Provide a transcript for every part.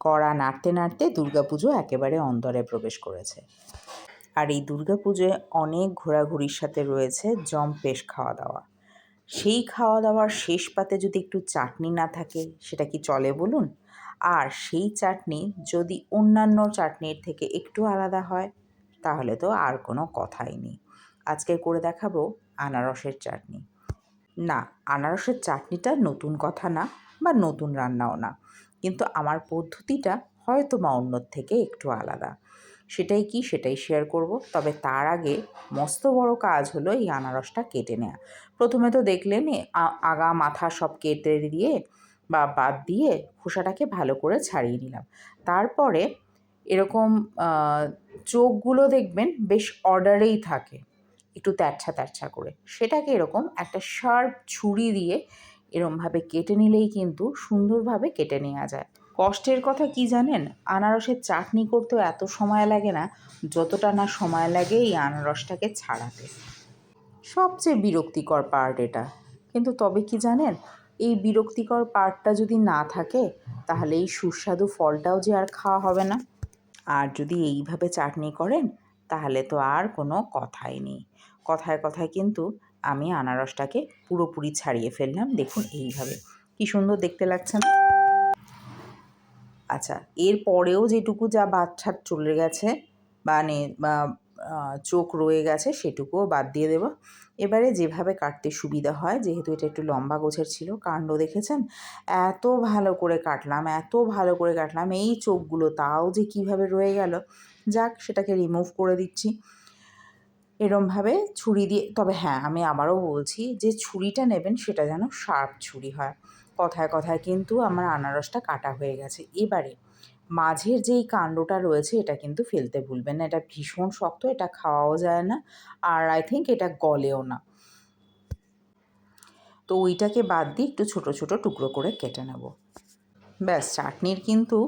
কড়া নাড়তে নাড়তে দুর্গাপুজো একেবারে অন্তরে প্রবেশ করেছে। আর এই দুর্গাপুজোয় অনেক ঘোরাঘুরির সাথে রয়েছে জম্পেশ খাওয়া দাওয়া সেই খাওয়া দাওয়ার শেষ পাতে যদি একটু চাটনি না থাকে, সেটা কি চলে বলুন? আর সেই চাটনি যদি অন্যান্য চাটনির থেকে একটু আলাদা হয়, তাহলে তো আর কোনো কথাই নেই। আজকে করে দেখাবো আনারসের চাটনি। না, আনারসের চাটনিটা নতুন কথা না, বা নতুন রান্নাও না। কিন্তু আমার পদ্ধতিটা হয়তো বা অন্যর থেকে একটু আলাদা। সেটাই কি, সেটাই শেয়ার করব। তবে তার আগে মস্ত বড় কাজ হলো এই আনারসটা কেটে নেওয়া প্রথমে তো দেখলেন আগা মাথা সব কেটে দিয়ে বা বাদ দিয়ে খোসাটাকে ভালো করে ছাড়িয়ে নিলাম। তারপরে এরকম চোখগুলো দেখবেন বেশ অর্ডারেই থাকে, একটু তেরছা তেরছা করে। সেটাকে এরকম একটা শার্প ছুরি দিয়ে এরমভাবে কেটে নিলেই কিন্তু সুন্দরভাবে কেটে নেওয়া যায়। কষ্টের কথা কি জানেন? আনারসের চাটনি করতেও এত সময় লাগে না, যতটা না সময় লাগে এই আনারসটাকে ছাড়াতে। সবচেয়ে বিরক্তিকর পার্ট এটা। কিন্তু তবে কি জানেন? এই বিরক্তিকর পার্টটা যদি না থাকে, তাহলে এই সুস্বাদু ফলটাও যে আর খাওয়া হবে না। আর যদি এইভাবে চাটনি করেন, তাহলে তো আর কোনো কথাই নেই। কথায় কথায় কিন্তু আমি আনারসটাকে পুরোপুরি ছাড়িয়ে ফেললাম। দেখুন এইভাবে। কি সুন্দর দেখতে লাগছে না? আচ্ছা এর পরেও যেটুকু যা বাচ্চার চলে গেছে মানে চোখ রয়ে গেছে, সেটুকুও বাদ দিয়ে দেবো। এবারে যেভাবে কাটতে সুবিধা হয়, যেহেতু এটা একটু লম্বা গোছের ছিল, কাণ্ড দেখেছেন? এত ভালো করে কাটলাম, এত ভালো করে কাটলাম, এই চোখগুলো তাও যে কীভাবে রয়ে গেল, যাক, সেটাকে রিমুভ করে দিচ্ছি। এরমভাবে ছুরি দিয়ে, তবে হ্যাঁ আমি আবারও বলছি যে ছুরিটা নেবেন সেটা যেন শার্প ছুরি হয়। কথায় কথায় কিন্তু আমার আনারসটা কাটা হয়ে গেছে। এবারে মাঝের যেই কাণ্ডটা রয়েছে এটা কিন্তু ফেলতে ভুলবেন না। এটা ভীষণ শক্ত, এটা খাওয়াও যায় না আর আই থিঙ্ক এটা গলেও না। তো ওইটাকে বাদ দিয়ে একটু ছোট ছোট টুকরো করে কেটে নেব। ব্যাস, চাটনির কিন্তু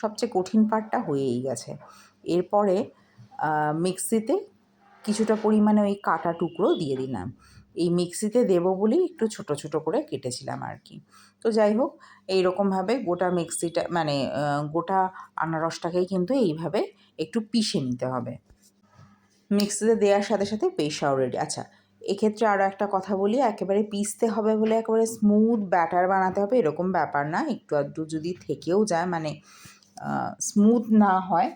সবচেয়ে কঠিন পার্টটা হয়েই গেছে। এরপরে মিক্সিতে কিছুটা পরিমাণে ওই কাটা টুকরো দিয়ে দিলাম। এই মিক্সিতে দেবো বলেই একটু ছোট ছোট করে কেটেছিলাম আর কি তো যাই হোক, এইরকমভাবে গোটা মিক্সিটা মানে গোটা আনারসটাকেই কিন্তু এইভাবে একটু পিষে নিতে হবে। মিক্সিতে দেওয়ার সাথে সাথে পেশাও রেডি আচ্ছা এক্ষেত্রে আরও একটা কথা বলি, একেবারে পিসতে হবে বলে একেবারে স্মুথ ব্যাটার বানাতে হবে, এরকম ব্যাপার না। একটু আধটু যদি থেকেও যায় মানে স্মুথ না হয়,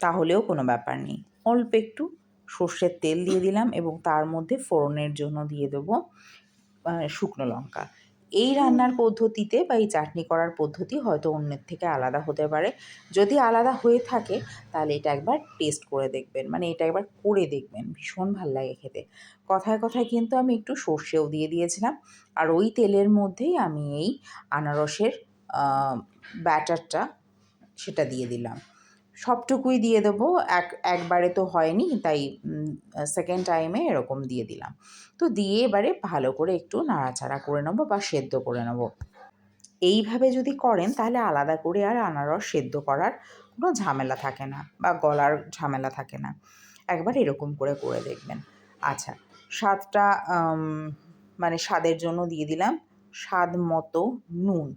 তাহলেও কোনো ব্যাপার নেই। অল্প একটু সর্ষের তেল দিয়ে দিলাম এবং তার মধ্যে ফোড়নের জন্য দিয়ে দেবো শুকনো লঙ্কা। এই রান্নার পদ্ধতিতে বা এই চাটনি করার পদ্ধতি হয়তো অন্যের থেকে আলাদা হতে পারে। যদি আলাদা হয়ে থাকে, তাহলে এটা একবার টেস্ট করে দেখবেন। মানে এটা একবার করে দেখবেন, ভীষণ ভালো লাগে খেতে। কথায় কথায় কিন্তু আমি একটু সর্ষেও দিয়ে দিয়েছিলাম। আর ওই তেলের মধ্যেই আমি এই আনারসের ব্যাটারটা সেটা দিয়ে দিলাম। সবটুকুই দিয়ে দেবো। এক, একবারে তো হয়নি, তাই সেকেন্ড টাইমে এরকম দিয়ে দিলাম। তো দিয়ে এবারে ভালো করে একটু নাড়াচাড়া করে নেব বা সেদ্ধ করে নেব। এইভাবে যদি করেন, তাহলে আলাদা করে আর আনারস সেদ্ধ করার কোনো ঝামেলা থাকে না বা গলার ঝামেলা থাকে না। একবার এরকম করে করে দেখবেন। আচ্ছা স্বাদটা মানে স্বাদের জন্য দিয়ে দিলাম স্বাদ মতো নুন।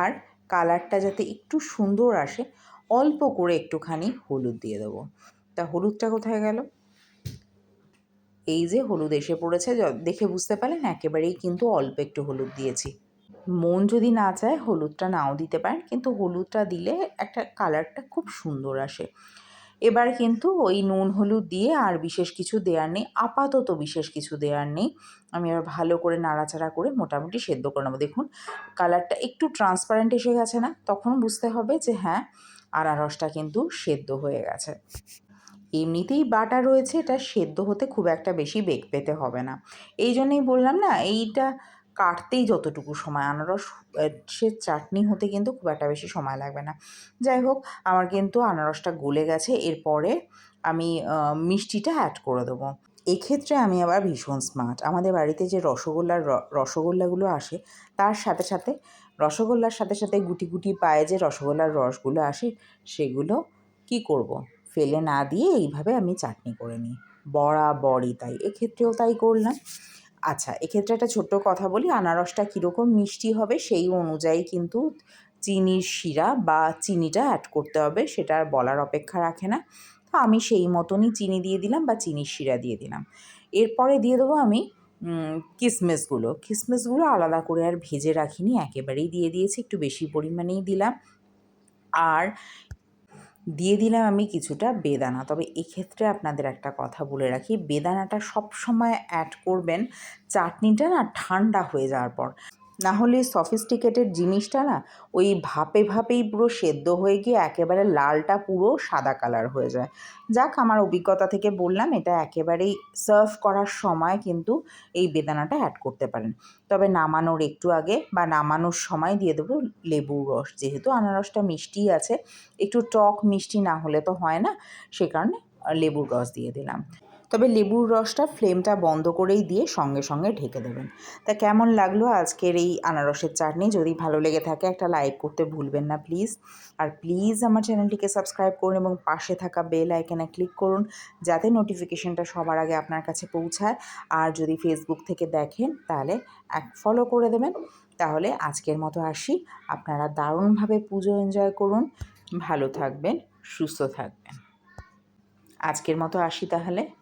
আর কালারটা যাতে একটু সুন্দর আসে, অল্প করে একটুখানি হলুদ দিয়ে দেবো। তা হলুদটা কোথায় গেল? এই যে হলুদ এসে পড়েছে দেখে বুঝতে পারলেন, একেবারেই কিন্তু অল্প একটু হলুদ দিয়েছি। মন যদি না চায় হলুদটা নাও দিতে পারেন, কিন্তু হলুদটা দিলে একটা কালারটা খুব সুন্দর আসে। এবার কিন্তু ওই নুন, হলুদ দিয়ে আর বিশেষ কিছু দেওয়ার নেই, আপাতত বিশেষ কিছু দেওয়ার নেই। আমি এবার ভালো করে নাড়াচাড়া করে মোটামুটি সেদ্ধ করে নেব। দেখুন, কালারটা একটু ট্রান্সপারেন্ট এসে গেছে না, তখন বুঝতে হবে যে হ্যাঁ আনারসটা কিন্তু সেদ্ধ হয়ে গেছে। এমনিতেই বাটা রয়েছে, এটা সেদ্ধ হতে খুব একটা বেশি বেগ পেতে হবে না। এই জন্যেই বললাম না, এইটা কাটতেই যতটুকু সময়। আনারস সে চাটনি হতে কিন্তু খুব একটা বেশি সময় লাগবে না। যাই হোক, আমার কিন্তু আনারসটা গলে গেছে। এরপরে আমি মিষ্টিটা অ্যাড করে দেবো। এক্ষেত্রে আমি আবার ভীষণ স্মার্ট আমাদের বাড়িতে যে রসগোল্লার রসগোল্লাগুলো আসে, তার সাথে সাথে, রসগোল্লার সাথে সাথে গুটি গুটি পায়ে যে রসগোল্লার রসগুলো আসে, সেগুলো কি করব। ফেলে না দিয়ে এইভাবে আমি চাটনি করে নিই। বরাবরই তাই। এক্ষেত্রেও তাই করলাম। আচ্ছা এক্ষেত্রে একটা ছোট্ট কথা বলি। আনারসটা কীরকম মিষ্টি হবে সেই অনুযায়ী কিন্তু চিনির শিরা বা চিনিটা অ্যাড করতে হবে, সেটা আর বলার অপেক্ষা রাখে না। তো আমি সেই মতনই চিনি দিয়ে দিলাম বা চিনির শিরা দিয়ে দিলাম। এরপরে দিয়ে দেবো আমি কিসমিসগুলো। কিশমিশগুলো আলাদা করে আর ভেজে রাখিনি, একেবারেই দিয়ে দিয়েছি, একটু বেশি পরিমাণেই দিলাম। আর দিয়ে দিলাম আমি কিছুটা বেদানা। তবে এক্ষেত্রে আপনাদের একটা কথা বলে রাখি, বেদানাটা সব সময় অ্যাড করবেন, চাটনিটা না ঠান্ডা হয়ে যাওয়ার পর। না হলে সফিস্টিকেটেড জিনিসটা না ওই ভাপে ভাপেই পুরো সেদ্ধ হয়ে গিয়ে একেবারে লালটা পুরো সাদা কালার হয়ে যায়। যাক, আমার অভিজ্ঞতা থেকে বললাম, এটা একেবারেই সার্ভ করার সময় কিন্তু এই বেদানাটা অ্যাড করতে পারেন। তবে নামানোর একটু আগে বা নামানোর সময় দিয়ে দেবো লেবুর রস। যেহেতু আনারসটা মিষ্টি আছে, একটু টক মিষ্টি না হলে তো হয় না, সে কারণে লেবুর রস দিয়ে দিলাম। তবে লেবুর রসটা ফ্লেমটা বন্ধ করেই দিয়ে সঙ্গে সঙ্গে ঢেকে দেবেন। তা কেমন লাগল আজকের এই আনারসের চাটনি? যদি ভালো লেগে থাকে একটা লাইক করতে ভুলবেন না প্লিজ। আর প্লিজ আমার চ্যানেলটিকে সাবস্ক্রাইব করুন এবং পাশে থাকা বেল আইকনে ক্লিক করুন যাতে নোটিফিকেশনটা সবার আগে আপনার কাছে পৌঁছায়। আর যদি ফেসবুক থেকে দেখেন তাহলে এক ফলো করে দেবেন। তাহলে আজকের মতো আসি। আপনারা দারুণভাবে পুজো এনজয় করুন। ভালো থাকবেন, সুস্থ থাকবেন। আজকের মতো আসি তাহলে।